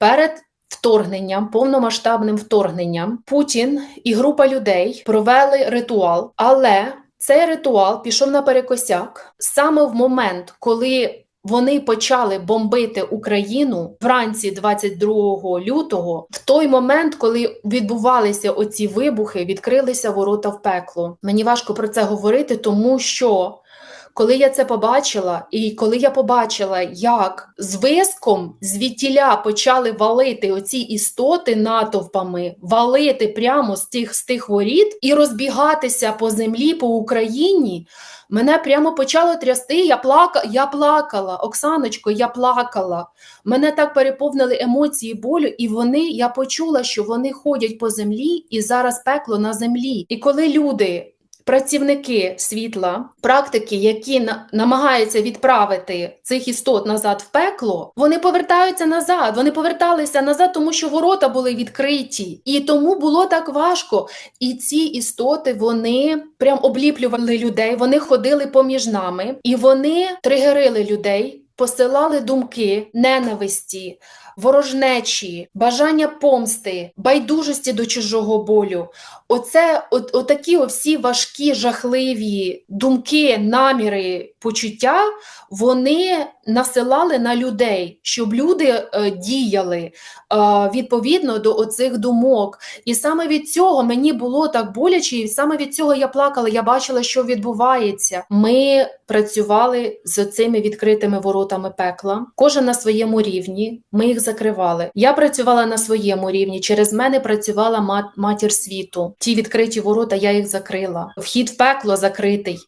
перед вторгненням, повномасштабним вторгненням, Путін і група людей провели ритуал, але цей ритуал пішов наперекосяк саме в момент, коли вони почали бомбити Україну вранці 22 лютого, в той момент, коли відбувалися оці вибухи, відкрилися ворота в пекло. Мені важко про це говорити, тому що коли я це побачила, і коли я побачила, як з виском звідтіля почали валити оці істоти натовпами, валити прямо з тих з тих воріт і розбігатися по землі, по Україні. Мене прямо почало трясти. Я плака, я плакала, Оксаночко, я плакала. Мене так переповнили емоції болю, і вони я почула, що вони ходять по землі, і зараз пекло на землі. І коли люди. Працівники світла, практики, які намагаються відправити цих істот назад в пекло, вони повертаються назад. Вони поверталися назад, тому що ворота були відкриті, і тому було так важко. І ці істоти вони прям обліплювали людей. Вони ходили поміж нами, і вони тригерили людей, посилали думки ненависті, ворожнечі, бажання помсти, байдужості до чужого болю. Оце от, отакі всі важкі, жахливі думки, наміри, почуття вони насилали на людей, щоб люди е, діяли е, відповідно до оцих думок. І саме від цього мені було так боляче, і саме від цього я плакала. Я бачила, що відбувається. Ми працювали з цими відкритими воротами пекла, кожен на своєму рівні. Ми їх закривали. Я працювала на своєму рівні. Через мене працювала мат- матір світу. Ті відкриті ворота я їх закрила. Вхід в пекло закритий.